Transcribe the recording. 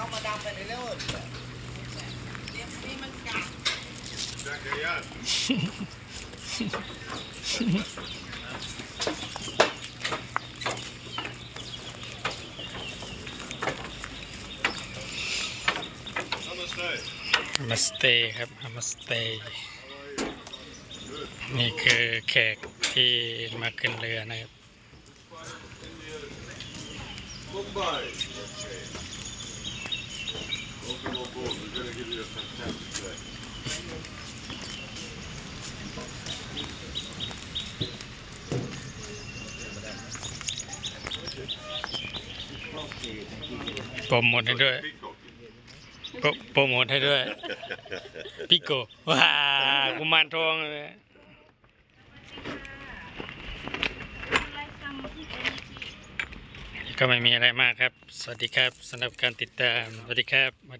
เขามาดำไปในเร็วเดี๋ยวนี้มันกัดมาสเตย์ครับมาสเตย์นี่คือแขกที่มาขึ้นเรือนะครับ โปรโมทให้ด้วยโปรโมทให้ด้วย พิโกว้ากุมารทองเลยก็ไม่มีอะไรมากครับ สวัสดีครับสำหรับการติดตาม สวัสดีครับสวัสดี